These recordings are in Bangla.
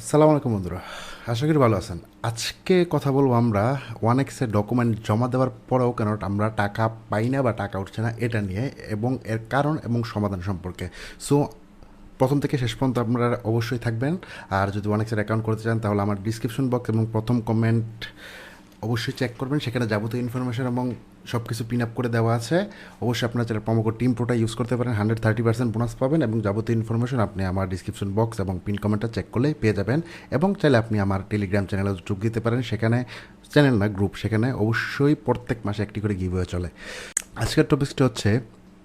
আসসালামু আলাইকুম বন্ধুরা, আশা করি ভালো আছেন। আজকে কথা বলব আমরা ওয়ান এক্সের ডকুমেন্ট জমা দেওয়ার পরেও কেন আমরা টাকা পাই না বা টাকা উঠছে না এটা নিয়ে এবং এর কারণ এবং সমাধান সম্পর্কে। সো প্রথম থেকে শেষ পর্যন্ত আপনারা অবশ্যই থাকবেন। আর যদি ওয়ান এক্সের অ্যাকাউন্ট করতে চান তাহলে আমার ডিসক্রিপশন বক্স এবং প্রথম কমেন্ট অবশ্যই চেক করবেন। সেখানে যাবতীয় ইনফরমেশন এবং সব কিছু পিন আপ করে দেওয়া আছে। অবশ্যই আপনারা যারা প্রোমো কোড টিম প্রোটা ইউজ করতে পারেন। হান্ড্রেড থার্টি পার্সেন্ট বোনাস পাবেন এবং যাবতীয় ইনফরমেশন আপনি আমার ডিসক্রিপশন বক্স এবং পিন কমেন্টটা চেক করলেই পেয়ে যাবেন। এবং চাইলে আপনি আমার টেলিগ্রাম চ্যানেলে যোগ দিতে পারেন। সেখানে চ্যানেল না গ্রুপ সেখানে অবশ্যই প্রত্যেক মাসে একটি করে গিভ হয়ে চলে। আজকের টপিকসটা হচ্ছে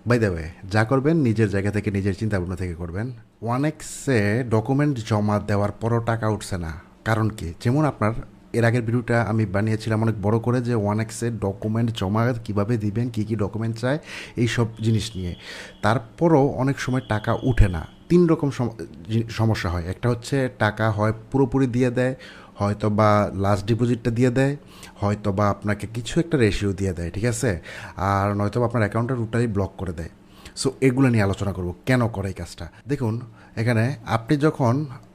বাই দ্য ওয়ে যা করবেন, নিজের জায়গা থেকে নিজের চিন্তা ভাবনা থেকে করবেন। ওয়ান এক্সে ডকুমেন্ট জমা দেওয়ার পরও টাকা উঠছে না। কারণ কি? যেমন আপনার এর আগের ভিডিওটা আমি বানিয়েছিলাম অনেক বড় করে যে ওয়ান এক্সের ডকুমেন্ট জমা কীভাবে দিবেন, কী কী ডকুমেন্ট চায় এই সব জিনিস নিয়ে। তারপরও অনেক সময় টাকা উঠে না। তিন রকম সমস্যা হয়। একটা হচ্ছে টাকা হয় পুরোপুরি দিয়ে দেয়, হয়তো বা লাস্ট ডিপোজিটটা দিয়ে দেয়, হয়তো বা আপনাকে কিছু একটা রেশিও দিয়ে দেয়, ঠিক আছে? আর নয়তো বা আপনার অ্যাকাউন্টটা টোটালি ব্লক করে দেয়। সো এগুলো নিয়ে আলোচনা করব। কেন করে এই কাজটা? দেখুন, এখানে আপনি যখন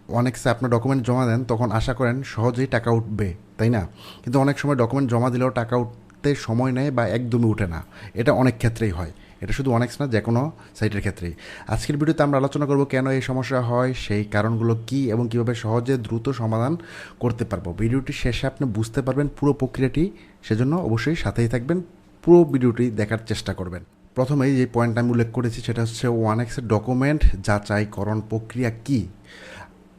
অনেকসে আপনার ডকুমেন্ট জমা দেন, তখন আশা করেন সহজেই টাকা উঠবে, তাই না? কিন্তু অনেক সময় ডকুমেন্ট জমা দিলেও টাকা উঠতে সময় নেয় বা একদমই উঠে না। এটা অনেক ক্ষেত্রেই হয়। এটা শুধু অনেক্স না, যে কোনো সাইটের ক্ষেত্রেই। আজকের ভিডিওতে আমরা আলোচনা করব কেন এই সমস্যা হয়, সেই কারণগুলো কী এবং কীভাবে সহজে দ্রুত সমাধান করতে পারব। ভিডিওটি শেষে আপনি বুঝতে পারবেন পুরো প্রক্রিয়াটি। সেজন্য অবশ্যই সাথেই থাকবেন, পুরো ভিডিওটি দেখার চেষ্টা করবেন। প্রথমেই যে পয়েন্ট আমি উল্লেখ করেছি, সেটা হচ্ছে ওয়ান এক্সের ডকুমেন্ট যাচাইকরণ প্রক্রিয়া কী?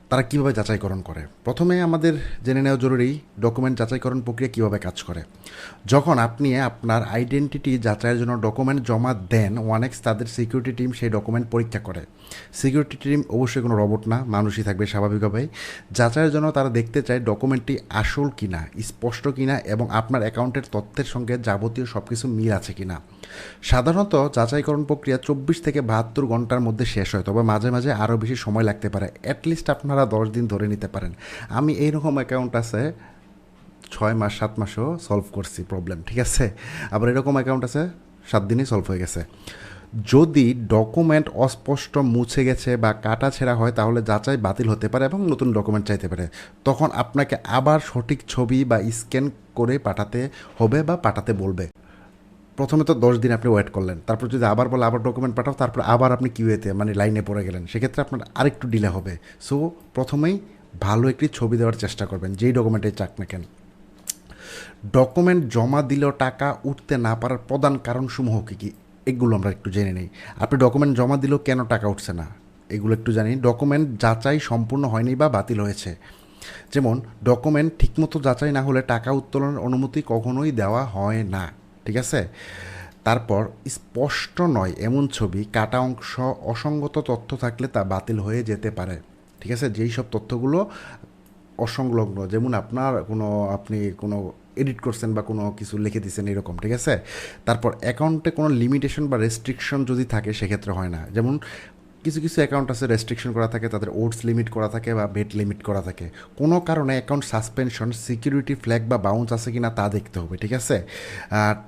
তারা কীভাবে যাচাইকরণ করে? প্রথমে আমাদের জেনে নেওয়া জরুরি ডকুমেন্ট যাচাইকরণ প্রক্রিয়া কীভাবে কাজ করে। যখন আপনি আপনার আইডেন্টিটি যাচাইয়ের জন্য ডকুমেন্ট জমা দেন ওয়ানেক্স তাদের সিকিউরিটি টিম সেই ডকুমেন্ট পরীক্ষা করে। সিকিউরিটি টিম অবশ্যই কোনো রবট না, মানুষই থাকবে স্বাভাবিকভাবেই। যাচাইয়ের জন্য তারা দেখতে চায় ডকুমেন্টটি আসল কিনা, স্পষ্ট কিনা এবং আপনার অ্যাকাউন্টের তথ্যের সঙ্গে যাবতীয় সব কিছু মিল আছে কিনা। সাধারণত যাচাইকরণ প্রক্রিয়া চব্বিশ থেকে বাহাত্তর ঘণ্টার মধ্যে শেষ হয়, তবে মাঝে মাঝে আরও বেশি সময় লাগতে পারে। অ্যাটলিস্ট আপনারা দশ দিন ধরে নিতে পারেন। আমি এইরকম অ্যাকাউন্ট আছে, ছয় মাস, সাত মাসও সলভ করছি প্রবলেম ঠিক আছে? আবার এরকম অ্যাকাউন্ট আছে, সাত দিনই সলভ হয়ে গেছে। যদি ডকুমেন্ট অস্পষ্ট মুছে গেছে বা কাটা ছেঁড়া হয়, তাহলে যাচাই বাতিল হতে পারে এবং নতুন ডকুমেন্ট চাইতে পারে। তখন আপনাকে আবার সঠিক ছবি বা স্ক্যান করে পাঠাতে হবে বা পাঠাতে বলবে। প্রথমে তো দশ দিন আপনি ওয়েট করলেন। তারপর যদি আবার বলে আবার ডকুমেন্ট পাঠাও, তারপর আবার আপনি কিউএতে মানে লাইনে পড়ে গেলেন। সেক্ষেত্রে আপনার আরেকটু ডিলে হবে। সো প্রথমেই ভালো একটি ছবি দেওয়ার চেষ্টা করবেন, যেই ডকুমেন্টে চাক না কেন। ডকুমেন্ট জমা দিলেও টাকা উঠতে না পারার প্রধান কারণসমূহ কী কী? এগুলো আমরা একটু জেনে নিই। আপনি ডকুমেন্ট জমা দিলেও কেন টাকা উঠছে না? এগুলো একটু জানি। ডকুমেন্ট যাচাই সম্পূর্ণ হয়নি বা বাতিল হয়েছে। যেমন ডকুমেন্ট ঠিকমতো যাচাই না হলে টাকা উত্তোলনের অনুমতি কখনোই দেওয়া হয় না। ঠিক আছে? তারপর, স্পষ্ট নয় এমন ছবি, কাটা অংশ, অসঙ্গত তথ্য থাকলে তা বাতিল হয়ে যেতে পারে। ঠিক আছে? যেই সব তথ্যগুলো অসংলগ্ন, যেমন আপনার কোনো, আপনি কোনো এডিট করছেন বা কোনো কিছু লিখে দিচ্ছেন এরকম, ঠিক আছে? তারপর অ্যাকাউন্টে কোনো লিমিটেশন বা রেস্ট্রিকশন যদি থাকে, সেক্ষেত্রে হয় না। যেমন কিছু কিছু অ্যাকাউন্ট আছে রেস্ট্রিকশন করা থাকে, তাদের ওটস লিমিট করা থাকে বা বেট লিমিট করা থাকে। কোনো কারণে অ্যাকাউন্ট সাসপেনশন সিকিউরিটি ফ্ল্যাগ বা বাউন্স আছে কি না তা দেখতে হবে, ঠিক আছে?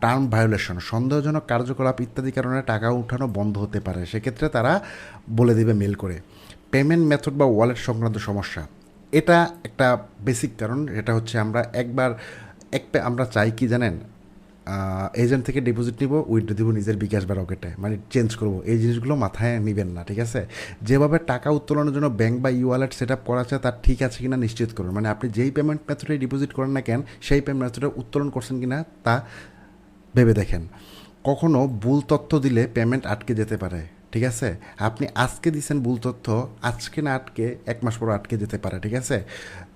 টার্ম ভায়োলেশন সন্দেহজনক কার্যকলাপ ইত্যাদি কারণে টাকা উঠানো বন্ধ হতে পারে। সেক্ষেত্রে তারা বলে দেবে মেল করে। পেমেন্ট মেথড বা ওয়ালেট সংক্রান্ত সমস্যা। এটা একটা বেসিক কারণ। এটা হচ্ছে আমরা একবার, এক আমরা চাই কি জানেন? এজেন্ট থেকে ডিপোজিট নিব উইথড্র দিব নিজের বিকাশ বা রকেটে মানে চেঞ্জ করব। এই জিনিসগুলো মাথায় নেবেন না, ঠিক আছে? যেভাবে টাকা উত্তোলনের জন্য ব্যাংক বা ই ওয়ালেট সেট আপ করা আছে, তার ঠিক আছে কিনা নিশ্চিত করুন। মানে আপনি যেই পেমেন্ট মেথডে ডিপোজিট করেন না কেন, সেই পেমেন্ট মেথডে উত্তোলন করছেন কিনা, তা ভেবে দেখেন। কখনো ভুল তথ্য দিলে পেমেন্ট আটকে যেতে পারে, ঠিক আছে? আপনি আজকে দিচ্ছেন ভুল তথ্য, আজকে না আটকে, এক মাস পর আটকে যেতে পারে, ঠিক আছে?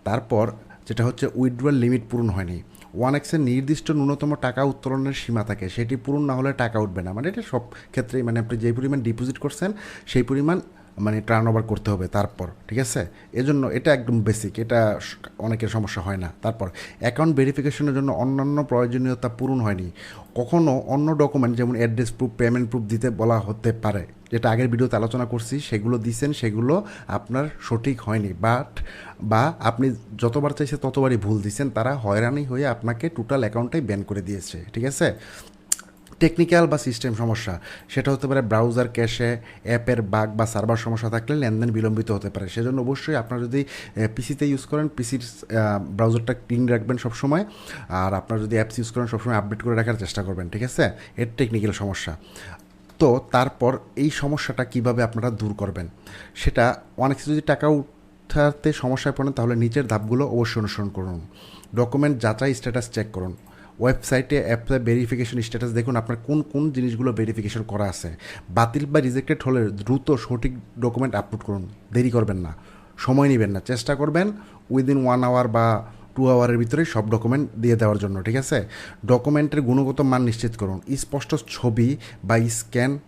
তারপর যেটা হচ্ছে উইথড্রয়াল লিমিট পূরণ হয়নি। ওয়ান এক্সের নির্দিষ্ট ন্যূনতম টাকা উত্তোলনের সীমা থাকে, সেটি পূরণ না হলে টাকা উঠবে না। মানে এটা সব ক্ষেত্রেই মানে আপনি যেই পরিমাণ ডিপোজিট করছেন, সেই পরিমাণ মানে টার্ন ওভার করতে হবে তারপর, ঠিক আছে? এজন্য এটা একদম বেসিক এটা অনেকের সমস্যা হয় না, তারপর। অ্যাকাউন্ট ভেরিফিকেশনের জন্য অন্যান্য প্রয়োজনীয়তা পূরণ হয়নি। কখনও অন্য ডকুমেন্ট যেমন অ্যাড্রেস প্রুফ পেমেন্ট প্রুফ দিতে বলা হতে পারে। যেটা আগের ভিডিওতে আলোচনা করছি, সেগুলো দিছেন সেগুলো আপনার সঠিক হয়নি। বাট বা আপনি যতবার চাইছে ততবারই ভুল দিছেন তারা হয়রানি হয়ে আপনাকে টোটাল অ্যাকাউন্টটাই ব্যান করে দিয়েছে, ঠিক আছে? টেকনিক্যাল বা সিস্টেম সমস্যা, সেটা হতে পারে ব্রাউজার ক্যাশে অ্যাপের বাগ বা সার্ভার সমস্যা থাকলে লেনদেন বিলম্বিত হতে পারে। সেজন্য অবশ্যই আপনারা যদি পিসিতে ইউজ করেন পিসির ব্রাউজারটা ক্লিন রাখবেন সবসময়। আর আপনারা যদি অ্যাপস ইউজ করেন, সবসময় আপডেট করে রাখার চেষ্টা করবেন, ঠিক আছে? এর টেকনিক্যাল সমস্যা। তো তারপর এই সমস্যাটা কীভাবে আপনারা দূর করবেন? সেটা অনেক যদি টাকা উঠাতে সমস্যায় পড়েন, তাহলে নিচের ধাপগুলো অবশ্যই অনুসরণ করুন। ডকুমেন্ট যাচাই স্ট্যাটাস চেক করুন। ওয়েবসাইটে অ্যাপে ভেরিফিকেশন স্ট্যাটাস দেখুন আপনার কোন কোন জিনিসগুলো ভেরিফিকেশন করা আছে। বাতিল বা রিজেক্টেড হলে দ্রুত সঠিক ডকুমেন্ট আপলোড করুন। দেরি করবেন না। সময় নেবেন না। চেষ্টা করবেন উইদিন ওয়ান আওয়ার বা টু আওয়ারের ভিতরে সব ডকুমেন্ট দিয়ে দেওয়ার জন্য, ঠিক আছে? ডকুমেন্টের গুণগত মান নিশ্চিত করুন। স্পষ্ট ছবি বা স্ক্যান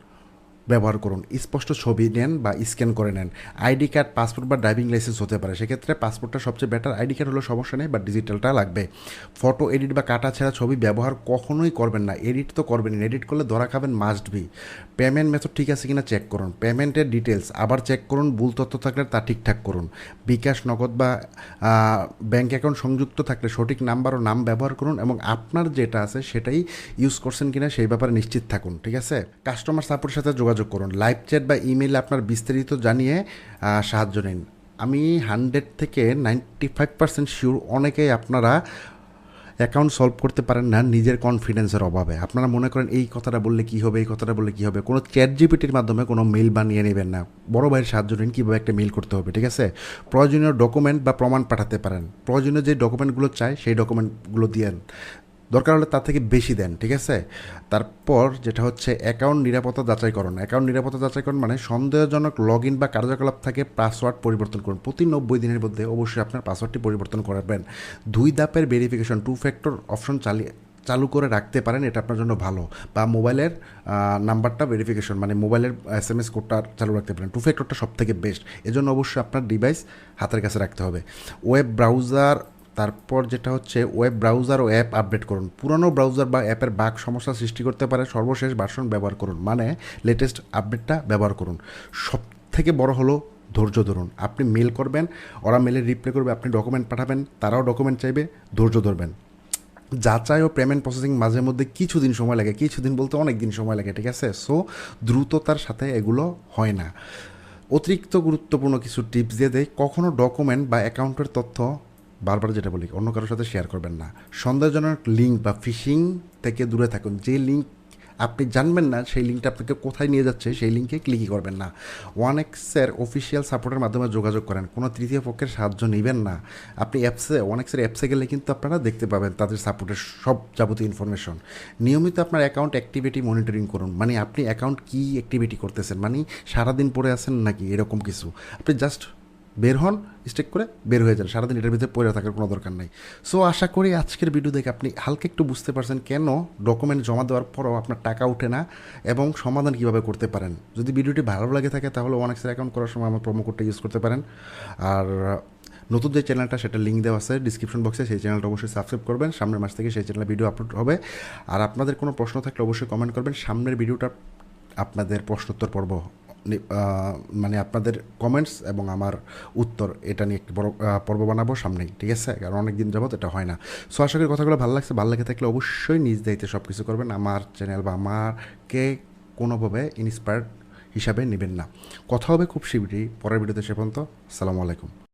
ব্যবহার করুন। স্পষ্ট ছবি নেন বা স্ক্যান করে নেন। আইডি কার্ড, পাসপোর্ট বা ড্রাইভিং লাইসেন্স হতে পারে। সেক্ষেত্রে পাসপোর্টটা সবচেয়ে বেটার। আইডি কার্ড হলো সমস্যা নেই বা ডিজিটালটা লাগবে। ফটো এডিট বা কাটা ছাড়া ছবি ব্যবহার কখনোই করবেন না। এডিট তো করবেন এডিট করলে ধরা খাবেন মাস্ট বি পেমেন্ট মেথড ঠিক আছে কিনা চেক করুন। পেমেন্টের ডিটেলস আবার চেক করুন। ভুল তথ্য থাকলে তা ঠিকঠাক করুন। বিকাশ, নগদ বা ব্যাঙ্ক অ্যাকাউন্ট সংযুক্ত থাকলে সঠিক নাম্বার ও নাম ব্যবহার করুন এবং আপনার যেটা আছে সেটাই ইউজ করছেন কিনা সেই ব্যাপারে নিশ্চিত থাকুন। ঠিক আছে? কাস্টমার সাপোর্টের সাথে যোগাযোগ করুন। লাইভ চ্যাট বা ইমেইলে আপনার বিস্তারিত জানিয়ে সাহায্য নিন। আমি হান্ড্রেড থেকে নাইনটি ফাইভ পার্সেন্ট শিওর অনেকেই আপনারা অ্যাকাউন্ট সলভ করতে পারেন না নিজের কনফিডেন্সের অভাবে। আপনারা মনে করেন, এই কথাটা বললে কী হবে? এই কথাটা বললে কী হবে? কোনো চ্যাট জিপিটির মাধ্যমে কোনো মেল বানিয়ে নেবেন না। বড় ভাইয়ের সাহায্য নিন, কীভাবে একটা মেল করতে হবে, ঠিক আছে? প্রয়োজনীয় ডকুমেন্ট বা প্রমাণ পাঠাতে পারেন। প্রয়োজনীয় যে ডকুমেন্টগুলো চাই সেই ডকুমেন্টগুলো দিয়েন দরকার হলে তার থেকে বেশি দেন, ঠিক আছে? তারপর যেটা হচ্ছে অ্যাকাউন্ট নিরাপত্তা যাচাইকরণ। অ্যাকাউন্ট নিরাপত্তা যাচাইকরণ মানে সন্দেহজনক লগ ইন বা কার্যকলাপ থাকে পাসওয়ার্ড পরিবর্তন করুন। প্রতি নব্বই দিনের মধ্যে অবশ্যই আপনার পাসওয়ার্ডটি পরিবর্তন করবেন। দুই ধাপের ভেরিফিকেশন টু ফ্যাক্টর অপশন চালিয়ে চালু করে রাখতে পারেন, এটা আপনার জন্য ভালো। বা মোবাইলের নাম্বারটা ভেরিফিকেশন মানে মোবাইলের এস এম এস কোডটা চালু রাখতে পারেন। টু ফ্যাক্টরটা সব থেকে বেস্ট এজন্য অবশ্যই আপনার ডিভাইস হাতের কাছে রাখতে হবে। ওয়েব ব্রাউজার তারপর যেটা হচ্ছে ওয়েব ব্রাউজার ও অ্যাপ আপডেট করুন। পুরনো ব্রাউজার বা অ্যাপের বাক সমস্যা সৃষ্টি করতে পারে, সর্বশেষ ভার্সন ব্যবহার করুন। মানে লেটেস্ট আপডেটটা ব্যবহার করুন। সব থেকে বড় হলো ধৈর্য ধরুন। আপনি মেল করবেন, ওরা মেলে রিপ্লাই করবে, আপনি ডকুমেন্ট পাঠাবেন, তারাও ডকুমেন্ট চাইবে, ধৈর্য ধরবেন। যাচাই ও পেমেন্ট প্রসেসিং মাঝে মধ্যে কিছুদিন সময় লাগে। কিছুদিন বলতে অনেক দিন সময় লাগে, ঠিক আছে? সো দ্রুততার সাথে এগুলো হয় না। অতিরিক্ত গুরুত্বপূর্ণ কিছু টিপস দিয়ে দেয় কখনও ডকুমেন্ট বা অ্যাকাউন্টের তথ্য বারবার যেটা বলি, অন্য কারোর সাথে শেয়ার করবেন না। সন্দেহজনক লিঙ্ক বা ফিশিং থেকে দূরে থাকুন। যে লিঙ্ক আপনি জানবেন না, সেই লিঙ্কটা আপনাকে কোথায় নিয়ে যাচ্ছে, সেই লিঙ্কে ক্লিকই করবেন না। ওয়ান এক্সের অফিসিয়াল সাপোর্টের মাধ্যমে যোগাযোগ করেন। কোনো তৃতীয় পক্ষের সাহায্য নেবেন না। আপনি অ্যাপসে ওয়ান এক্সের অ্যাপসে গেলে কিন্তু আপনারা দেখতে পাবেন তাদের সাপোর্টের সব যাবতীয় ইনফরমেশন নিয়মিত আপনার অ্যাকাউন্ট অ্যাক্টিভিটি মনিটরিং করুন। মানে আপনি অ্যাকাউন্ট কী অ্যাক্টিভিটি করতেছেন? মানে সারাদিন পরে আছেন নাকি? এরকম কিছু। আপনি জাস্ট বের হন স্টেক করে বের হয়ে যান। সারাদিন এটার ভিতরে পড়ে থাকার কোনো দরকার নেই। সো আশা করি আজকের ভিডিও দেখে আপনি হালকা একটু বুঝতে পারছেন কেন ডকুমেন্ট জমা দেওয়ার পরও আপনার টাকা ওঠে না এবং সমাধান কীভাবে করতে পারেন। যদি ভিডিওটি ভালো লাগে থাকে, তাহলে ওয়ান এক্সের অ্যাকাউন্ট করার সময় আমার প্রোমো কোডটা ইউজ করতে পারেন। আর, নতুন যে চ্যানেলটা সেটা লিঙ্ক দেওয়া আছে ডিসক্রিপশন বক্সে সেই চ্যানেলটা অবশ্যই সাবস্ক্রাইব করবেন। সামনের মাস থেকে সেই চ্যানেলে ভিডিও আপলোড হবে। আর আপনাদের কোনো প্রশ্ন থাকলে অবশ্যই কমেন্ট করবেন। সামনের ভিডিওটা আপনাদের প্রশ্নোত্তর পর্ব মানে আপনাদের কমেন্টস এবং আমার উত্তর এটা নিয়ে একটি বড় পর্ব বানাবো সামনেই, ঠিক আছে? কারণ অনেক দিন যাবত এটা হয় না। সো আশা করি কথাগুলো ভালো লাগছে। ভালো লাগে থাকলে অবশ্যই নিজ দায়িত্বে সব কিছু করবেন। আমার চ্যানেল বা আমারকে কোনোভাবে ইন্সপায়ার হিসাবে নেবেন না। কথা হবে খুব শীঘ্রই পরের ভিডিওতে সে পর্যন্ত। সালামু আলাইকুম।